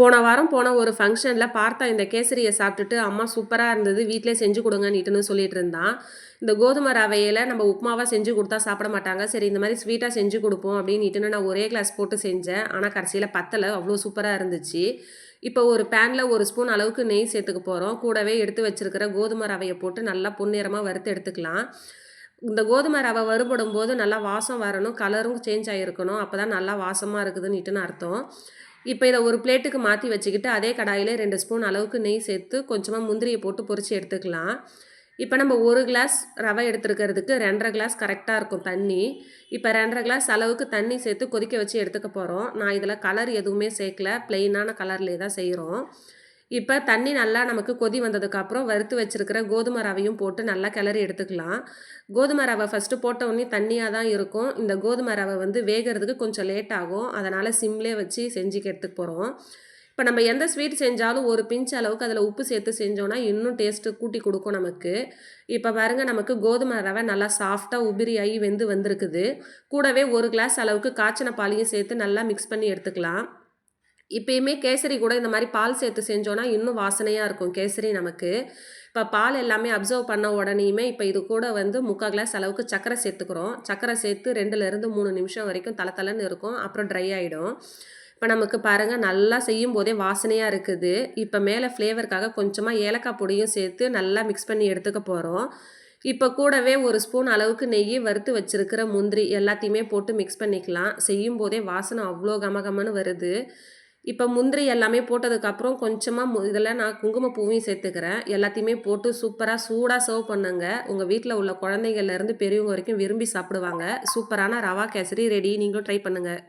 போன வாரம் போன ஒரு ஃபங்க்ஷனில் பார்த்தா இந்த கேசரியை சாப்பிட்டுட்டு அம்மா சூப்பராக இருந்தது வீட்டிலே செஞ்சு கொடுங்கன்னுட்டுன்னு சொல்லிட்டு இருந்தான். இந்த கோதுமை ரவையில் நம்ம உப்புமாவாக செஞ்சு கொடுத்தா சாப்பிட மாட்டாங்க. சரி இந்த மாதிரி ஸ்வீட்டாக செஞ்சு கொடுப்போம் அப்படின்னுட்டு நான் ஒரே கிளாஸ் போட்டு செஞ்சேன். ஆனால் கடைசியில் பத்தலை அவ்வளோ சூப்பராக இருந்துச்சு. இப்போ ஒரு பேனில் ஒரு ஸ்பூன் அளவுக்கு நெய் சேர்த்துக்க போகிறோம் கூடவே எடுத்து வச்சிருக்கிற கோதுமை ரவையை போட்டு நல்லா பொன்னிறமாக வறுத்து எடுத்துக்கலாம். இந்த கோதுமை ரவை வறுபடும் போது நல்லா வாசம் வரணும் கலரும் சேஞ்ச் ஆகிருக்கணும் அப்போ தான் நல்லா வாசமாக இருக்குதுன்னுட்டுன்னு அர்த்தம். இப்போ இதை ஒரு பிளேட்டுக்கு மாற்றி வச்சுக்கிட்டு அதே கடாயில் ரெண்டு ஸ்பூன் அளவுக்கு நெய் சேர்த்து கொஞ்சமாக முந்திரியை போட்டு பொறிச்சு எடுத்துக்கலாம். இப்போ நம்ம ஒரு கிளாஸ் ரவை எடுத்துருக்கிறதுக்கு ரெண்டரை கிளாஸ் கரெக்டாக இருக்கும் தண்ணி. இப்போ ரெண்டரை கிளாஸ் அளவுக்கு தண்ணி சேர்த்து கொதிக்க வச்சு எடுத்துக்க போகிறோம் நான் இதில் கலர் எதுவுமே சேர்க்கல. ப்ளெயினான கலர்லேயே தான் செய்கிறோம் இப்போ தண்ணி நல்லா நமக்கு கொதி வந்ததுக்கப்புறம் வறுத்து வச்சுருக்கிற கோதுமை ரவையும் போட்டு நல்லா கிளறி எடுத்துக்கலாம். கோதுமை ரவை ஃபஸ்ட்டு போட்ட உடனே தண்ணியாக தான் இருக்கும். இந்த கோதுமை ரவை வந்து வேகிறதுக்கு கொஞ்சம் லேட் ஆகும். அதனால் சிம்லே வச்சு செஞ்சுக்கிறதுக்கு போகிறோம் இப்போ நம்ம எந்த ஸ்வீட் செஞ்சாலும் ஒரு பிஞ்ச் அளவுக்கு அதில் உப்பு சேர்த்து செஞ்சோன்னா இன்னும் டேஸ்ட்டு கூட்டி கொடுக்கும் நமக்கு. இப்போ பாருங்கள் நமக்கு கோதுமை ரவை நல்லா சாஃப்டாக உபிரி ஆகி வெந்து வந்திருக்குது. கூடவே ஒரு கிளாஸ் அளவுக்கு காய்ச்சின பாலையும் சேர்த்து நல்லா மிக்ஸ் பண்ணி எடுத்துக்கலாம். இப்பயுமே கேசரி கூட இந்த மாதிரி பால் சேர்த்து செஞ்சோன்னா இன்னும் வாசனையாக இருக்கும். கேசரி நமக்கு. இப்போ பால் எல்லாமே அப்சர்வ் பண்ண உடனேயுமே இப்போ இது கூட வந்து முக்கால் கிளாஸ் அளவுக்கு சக்கரை சேர்த்துக்கிறோம். சக்கரை சேர்த்து ரெண்டுலேருந்து மூணு நிமிஷம் வரைக்கும் தலை தலைன்னு இருக்கும். அப்புறம் ட்ரை ஆகிடும் இப்போ நமக்கு பாருங்கள் நல்லா செய்யும் போதே வாசனையாக இருக்குது. இப்போ மேலே ஃப்ளேவருக்காக கொஞ்சமாக ஏலக்காய் பொடியும் சேர்த்து நல்லா மிக்ஸ் பண்ணி எடுத்துக்க போகிறோம் இப்போ கூடவே ஒரு ஸ்பூன் அளவுக்கு நெய் வறுத்து வச்சுருக்கிற முந்திரி எல்லாத்தையுமே போட்டு மிக்ஸ் பண்ணிக்கலாம். செய்யும் போதே வாசனை அவ்வளோ கமகமன்னு வருது. இப்போ முந்திரி எல்லாமே போட்டதுக்கப்புறம் கொஞ்சமாக மு இதில் நான் குங்குமப்பூவையும் சேர்த்துக்கிறேன். எல்லாத்தையுமே போட்டு சூப்பராக சூடாக சர்வ் பண்ணுங்க. உங்கள் வீட்டில் உள்ள குழந்தைங்கள்லேருந்து பெரியவங்க வரைக்கும் விரும்பி சாப்பிடுவாங்க. சூப்பரான ரவா கேசரி ரெடி. நீங்களும் ட்ரை பண்ணுங்கள்